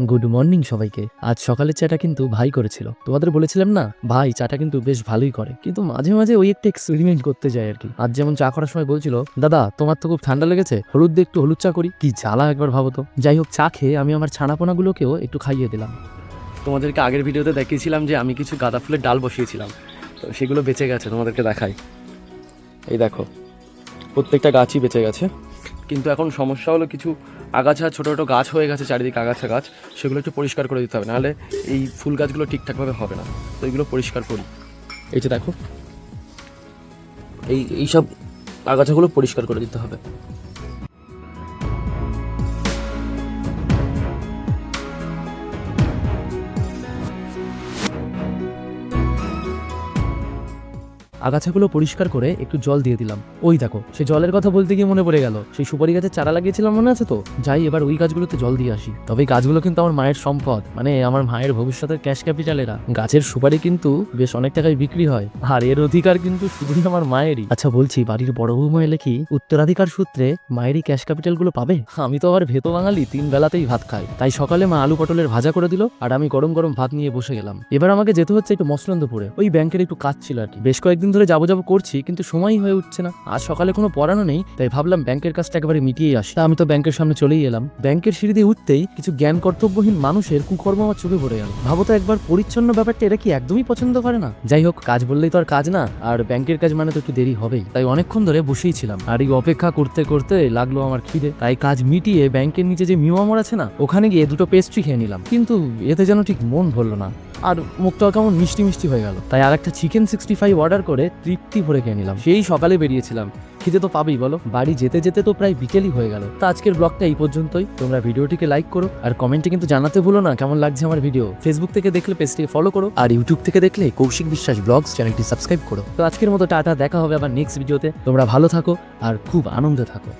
Good morning সবাইকে। আজ সকালের চাটা কিন্তু ভাই করেছিল। তোমাদের বলেছিলাম না, ভাই, চাটা কিন্তু বেশ ভালোই করে। কিন্তু মাঝে মাঝে ওই একটা এক্সপেরিমেন্ট করতে যায় আর কি। আজ যেমন চা করার সময় বলছিল, দাদা, তোমার তো খুব ঠান্ডা লেগেছে, হলুদ দিয়ে একটু হলুদ চা করি। কি জ্বালা একবার ভাবো তো। যাই হোক, চা খেয়ে আমি আমার ছানাপোনাগুলোকেও একটু খাইয়ে দিলাম। তোমাদেরকে আগের ভিডিওতে দেখিয়েছিলাম যে আমি কিছু গাঁদা ফুলের ডাল বসিয়েছিলাম। তো সেগুলো বেঁচে গেছে, তোমাদেরকে দেখাই। এই দেখো, প্রত্যেকটা গাছই বেঁচে গেছে। কিন্তু এখন সমস্যা হলো কিছু আগাছা, ছোটো ছোটো গাছ হয়ে গেছে, চারিদিকে আগাছা গাছ, সেগুলো একটু পরিষ্কার করে দিতে হবে। নাহলে এই ফুল গাছগুলো ঠিকঠাকভাবে হবে না। তো এইগুলো পরিষ্কার করি। এই যে দেখো, এই, এইসব আগাছাগুলো পরিষ্কার করে দিতে হবে। আগাছাগুলো পরিষ্কার করে একটু জল দিয়ে দিলাম। ওই দেখো, সে জলের কথা বলতে গিয়ে মনে পড়ে গেল। সেই সুপারি গাছের চারা লাগিয়েছিলাম মনে আছে তো? যাই, এবার ওই গাছগুলোতে জল দিয়ে আসি। তবে গাছগুলো কিন্তু আমার মায়ের সম্পদ। মানে আমার মায়ের ভবিষ্যতের ক্যাশ ক্যাপিটাল এরা গাছের সুপারি কিন্তু বেশ অনেক টাকায় বিক্রি হয়। আর এর অধিকার কিন্তু শুধুই আমার মায়েরই। আচ্ছা বলছি, বাড়ির বড় বৌমা এলে কি উত্তরাধিকার সূত্রে মায়েরই ক্যাশ ক্যাপিটালগুলো পাবে? আমি তো আবার ভেতো বাঙালি, তিন বেলাতেই ভাত খাই। তাই সকালে মা আলু পটলের ভাজা করে দিল আর আমি গরম গরম ভাত নিয়ে বসে গেলাম। এবার আমাকে যেতে হচ্ছে একটু মসলন্দপুরে ওই ব্যাংকের একটু কাজ ছিল আর কি। বেশ কয়েকদিন ধরে যাব যাব করছি, কিন্তু সময়ই হয়ে উঠছে না। আজ সকালে কোনো পড়ানো নেই, তাই ভাবলাম ব্যাংকের কাজটা একেবারে মিটিয়ে আসি। আমি তো ব্যাংকের সামনে চলেই এলাম। ব্যাংকের সিঁড়ি দিয়ে উঠতেই কিছু জ্ঞান কর্তব্যহীন মানুষের কুকর্ম আমার চোখে পড়ে গেল। ভাবো তো একবার পরিচ্ছন্ন ব্যাপারটা, এরা কি একদমই পছন্দ করে না? যাই হোক, কাজ বললেই তো আর কাজ না, আর ব্যাংকের কাজ মানে তো একটু দেরি হবেই। তাই অনেকক্ষণ ধরে বসেই ছিলাম। আর এই অপেক্ষা করতে করতে লাগল আমার খিদে। তাই কাজ মিটিয়ে ব্যাংকের নিচে যে মিওয়ামর আছে না, ওখানে গিয়ে দুটো পেস্ট্রি খেয়ে নিলাম। কিন্তু এতে যেন ঠিক মন ভরলো না। আর মুখটাও কেমন মিষ্টি মিষ্টি হয়ে গেল। তাই আর একটা চিকেন সিক্সটি ফাইভ অর্ডার করে তৃপ্তি ভরে খেয়ে নিলাম। সেই সকালে বেরিয়েছিলাম। খিদে তো পাবেই, বলো? বাড়ি যেতে যেতে তো প্রায় বিকেলই হয়ে গেল। তো আজকের ব্লগটা এই পর্যন্তই। তোমরা ভিডিওটিকে লাইক করো আর কমেন্টে কিন্তু জানাতে ভুলো না কেমন লাগছে আমার ভিডিও ফেসবুক থেকে দেখলে পেজটিকে ফলো করো আর ইউটিউব থেকে দেখলে কৌশিক বিশ্বাস ব্লগস চ্যানেলটি সাবস্ক্রাইব করো। তো আজকের মতো টাটা, দেখা হবে আবার নেক্সট ভিডিওতে তোমরা ভালো থাকো আর খুব আনন্দে থাকো।